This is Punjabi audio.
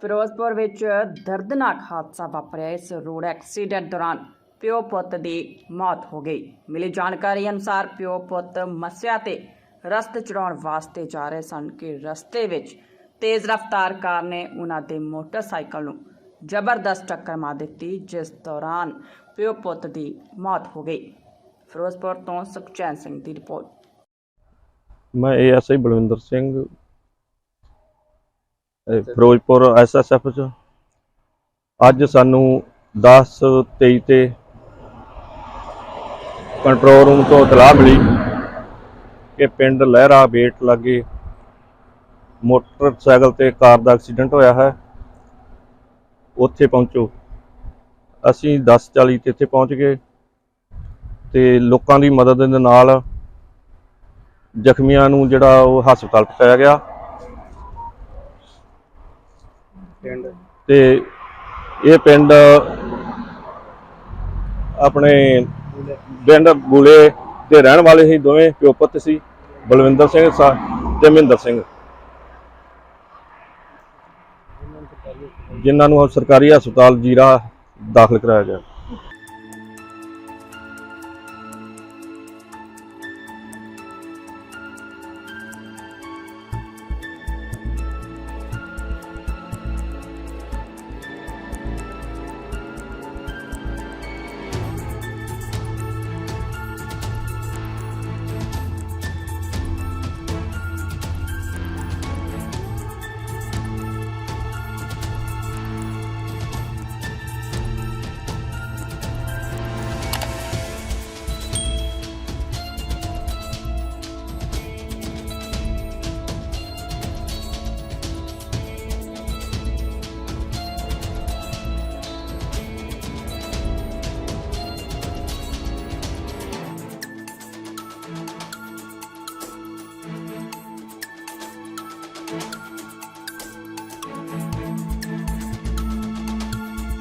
ਫਿਰੋਜ਼ਪੁਰ ਵਿੱਚ ਦਰਦਨਾਕ ਹਾਦਸਾ ਵਾਪਰਿਆ। ਇਸ ਰੋਡ ਐਕਸੀਡੈਂਟ ਦੌਰਾਨ ਪਿਓ ਪੁੱਤ ਦੀ ਮੌਤ ਹੋ ਗਈ। ਮਿਲੀ ਜਾਣਕਾਰੀ ਅਨੁਸਾਰ ਪਿਓ ਪੁੱਤ ਮੱਸਿਆ ਤੇ ਰਸਤੇ ਚੜਾਉਣ ਵਾਸਤੇ ਜਾ ਰਹੇ ਸਨ ਕਿ ਰਸਤੇ ਵਿੱਚ ਤੇਜ਼ ਰਫ਼ਤਾਰ ਕਾਰ ਨੇ ਉਹਨਾਂ ਦੇ ਮੋਟਰਸਾਈਕਲ ਨੂੰ ਜ਼ਬਰਦਸਤ ਟੱਕਰ ਮਾਰ ਦਿੱਤੀ, ਜਿਸ ਦੌਰਾਨ ਪਿਓ ਪੁੱਤ ਦੀ ਮੌਤ ਹੋ ਗਈ। ਫਿਰੋਜ਼ਪੁਰ ਤੋਂ ਸੁਖਚੈਨ ਸਿੰਘ ਦੀ ਰਿਪੋਰਟ। ਮੈਂ ਏਐਸਆਈ ਬਲਵਿੰਦਰ ਸਿੰਘ ਫਿਰੋਜ਼ਪੁਰ ਐਸਐਸਐਫ ਚ। ਅੱਜ ਸਾਨੂੰ 10:23 ਤੇ ਕੰਟਰੋਲ ਰੂਮ ਤੋਂ ਇਤਲਾਹ ਮਿਲੀ ਕਿ ਪਿੰਡ ਲਹਿਰਾ ਬੇਟ ਲਾਗੇ ਮੋਟਰਸਾਈਕਲ ਤੇ ਕਾਰ ਦਾ ਐਕਸੀਡੈਂਟ ਹੋਇਆ ਹੈ। ਉੱਥੇ ਪਹੁੰਚੋ। ਅਸੀਂ 10:40 ਤੇ ਇੱਥੇ ਪਹੁੰਚ ਗਏ ਤੇ ਲੋਕਾਂ ਦੀ ਮਦਦ ਦੇ ਨਾਲ ਜ਼ਖਮੀਆਂ ਨੂੰ ਜਿਹੜਾ ਉਹ ਹਸਪਤਾਲ ਪਹੁੰਚਾਇਆ ਗਿਆ। ਤੇ ਇਹ ਪਿੰਡ ਆਪਣੇ ਪਿੰਡ ਬੁਲੇ ਦੇ ਰਹਿਣ ਵਾਲੇ ਸੀ, ਦੋਵੇਂ ਪਿਓ ਪੁੱਤ ਸੀ, ਬਲਵਿੰਦਰ ਸਿੰਘ ਸਾ- ਤੇ ਮਹਿੰਦਰ ਸਿੰਘ। ਜਿਨ੍ਹਾਂ ਨੂੰ ਸਰਕਾਰੀ ਹਸਪਤਾਲ ਜੀਰਾ ਦਾਖਲ ਕਰਾਇਆ ਗਿਆ।